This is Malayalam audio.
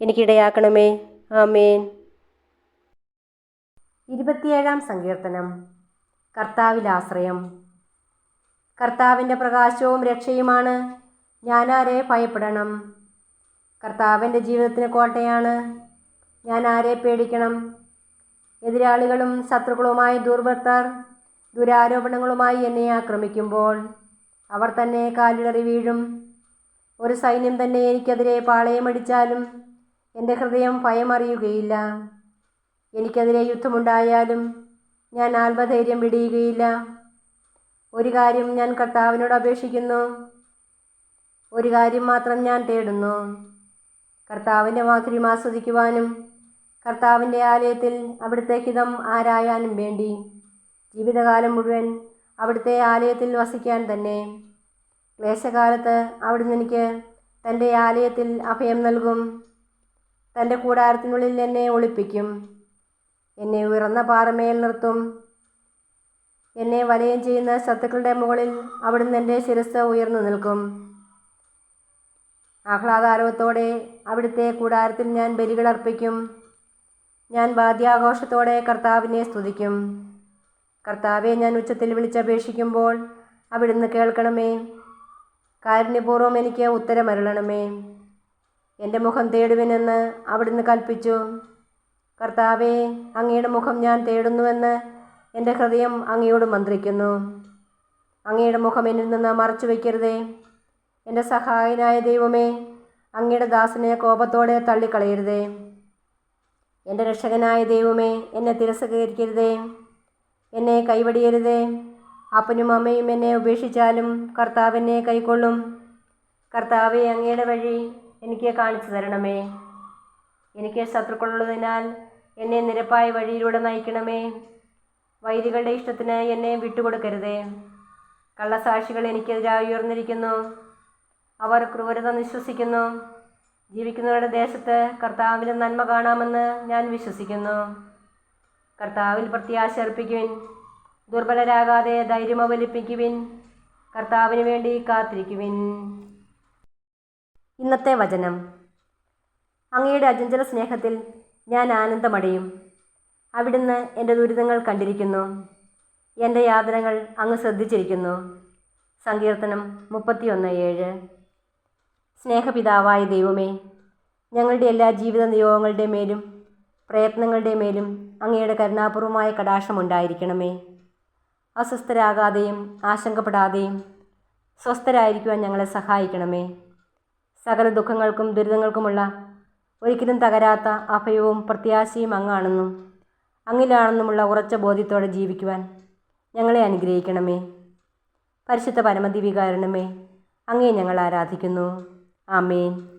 എനിക്കിടയാക്കണമേ. ആമേൻ. ഇരുപത്തിയേഴാം സങ്കീർത്തനം. കർത്താവിലാശ്രയം. കർത്താവിന്റെ പ്രകാശവും രക്ഷയുമാണ്. ഞാനാരെ ഭയപ്പെടണം? കർത്താവിന്റെ ജീവിതത്തിന് കോട്ടയാണ്. ഞാൻ ആരെ പേടിക്കണം? എതിരാളികളും ശത്രുക്കളുമായി ദുർവൃത്തർ ദുരാരോപണങ്ങളുമായി എന്നെ ആക്രമിക്കുമ്പോൾ അവർ തന്നെ കാലിടറി വീഴും. ഒരു സൈന്യം തന്നെ എനിക്കെതിരെ പാളയമടിച്ചാലും എന്റെ ഹൃദയം ഭയമറിയുകയില്ല. എനിക്കെതിരെ യുദ്ധമുണ്ടായാലും ഞാൻ ആത്മധൈര്യം വിടിയുകയില്ല. ഒരു കാര്യം ഞാൻ കർത്താവിനോട് അപേക്ഷിക്കുന്നു. ഒരു കാര്യം മാത്രം ഞാൻ തേടുന്നു. കർത്താവിന്റെ മാധുര്യം ആസ്വദിക്കുവാനും കർത്താവിന്റെ ആലയത്തിൽ അവിടുത്തെ ഹിതം ആരായാനും വേണ്ടി ജീവിതകാലം മുഴുവൻ അവിടുത്തെ ആലയത്തിൽ വസിക്കാൻ തന്നെ. ക്ലേശകാലത്ത് അവിടുന്ന് എനിക്ക് തന്റെ ആലയത്തിൽ അഭയം നൽകും. തന്റെ കൂടാരത്തിനുള്ളിൽ എന്നെ ഒളിപ്പിക്കും. എന്നെ ഉയർന്ന പാറമേൽ നിർത്തും. എന്നെ വലയം ചെയ്യുന്ന ശത്രുക്കളുടെ മുകളിൽ അവിടുന്ന് എന്റെ ശിരസ് ഉയർന്നു നിൽക്കും. ആഹ്ലാദാരവത്തോടെ അവിടുത്തെ കൂടാരത്തിൽ ഞാൻ ബലികളർപ്പിക്കും ഞാൻ വാദ്യാഘോഷത്തോടെ കർത്താവിനെ സ്തുതിക്കും. കർത്താവെ ഞാൻ ഉച്ചത്തിൽ വിളിച്ചപേക്ഷിക്കുമ്പോൾ അവിടുന്ന് കേൾക്കണമേ. കാരുണ്യപൂർവം എനിക്ക് ഉത്തരമരുളണമേ. എന്റെ മുഖം തേടുവിനെന്ന് അവിടുന്ന് കൽപ്പിച്ചു. കർത്താവേ അങ്ങയുടെ മുഖം ഞാൻ തേടുന്നുവെന്ന് എന്റെ ഹൃദയം അങ്ങയോട് മന്ത്രിക്കുന്നു. അങ്ങയുടെ മുഖം എന്നിൽ നിന്ന് മറച്ചു വയ്ക്കരുതേ. എന്റെ സഹായനായ ദൈവമേ അങ്ങയുടെ ദാസനെ കോപത്തോടെ തള്ളിക്കളയരുതേ. എന്റെ രക്ഷകനായ ദൈവമേ എന്നെ തിരസ്കരിക്കരുതേ. എന്നെ കൈവടിയരുതേ. അപ്പനും അമ്മയും എന്നെ ഉപേക്ഷിച്ചാലും കർത്താവിനെ കൈക്കൊള്ളും. കർത്താവെ അങ്ങയുടെ വഴി എനിക്ക് കാണിച്ചു തരണമേ. എനിക്ക് ശത്രുക്കളുള്ളതിനാൽ എന്നെ നിരപ്പായ വഴിയിലൂടെ നയിക്കണമേ. വൈദികളുടെ ഇഷ്ടത്തിന് എന്നെ വിട്ടുകൊടുക്കരുതേ. കള്ളസാക്ഷികൾ എനിക്കെതിരായി ഉയർന്നിരിക്കുന്നു. അവർ ക്രൂരത വിശ്വസിക്കുന്നു ജീവിക്കുന്നവരുടെ ദേശത്ത് കർത്താവിന് നന്മ കാണാമെന്ന് ഞാൻ വിശ്വസിക്കുന്നു. കർത്താവിൽ പ്രത്യാശ അർപ്പിക്കുവിൻ. ദുർബലരാകാതെ ധൈര്യം അവലിപ്പിക്കുവിൻ കർത്താവിന് വേണ്ടി കാത്തിരിക്കുവിൻ. ഇന്നത്തെ വചനം. അങ്ങയുടെ അജഞ്ചല സ്നേഹത്തിൽ ഞാൻ ആനന്ദമടയും. അവിടുന്ന് എന്റെ ദുരിതങ്ങൾ കണ്ടിരിക്കുന്നു. എന്റെ യാതനകൾ അങ്ങ് ശ്രദ്ധിച്ചിരിക്കുന്നു. സങ്കീർത്തനം മുപ്പത്തിയൊന്ന് ഏഴ്. സ്നേഹപിതാവായ ദൈവമേ ഞങ്ങളുടെ എല്ലാ ജീവിത നിയോഗങ്ങളുടെ മേലും പ്രയത്നങ്ങളുടെ മേലും അങ്ങയുടെ കരുണാപൂർവമായ കടാക്ഷമുണ്ടായിരിക്കണമേ അസ്വസ്ഥരാകാതെയും ആശങ്കപ്പെടാതെയും സ്വസ്ഥരായിരിക്കുവാൻ ഞങ്ങളെ സഹായിക്കണമേ. സകല ദുഃഖങ്ങൾക്കും ദുരിതങ്ങൾക്കുമുള്ള ഒരിക്കലും തകരാത്ത അഭയവും പ്രത്യാശയും അങ്ങാണെന്നും അങ്ങിലാണെന്നുമുള്ള ഉറച്ച ബോധ്യത്തോടെ ജീവിക്കുവാൻ ഞങ്ങളെ അനുഗ്രഹിക്കണമേ. പരിശുദ്ധ പരമദിവികാരണമേ അങ്ങേ ഞങ്ങൾ ആരാധിക്കുന്നു. ആമേൻ.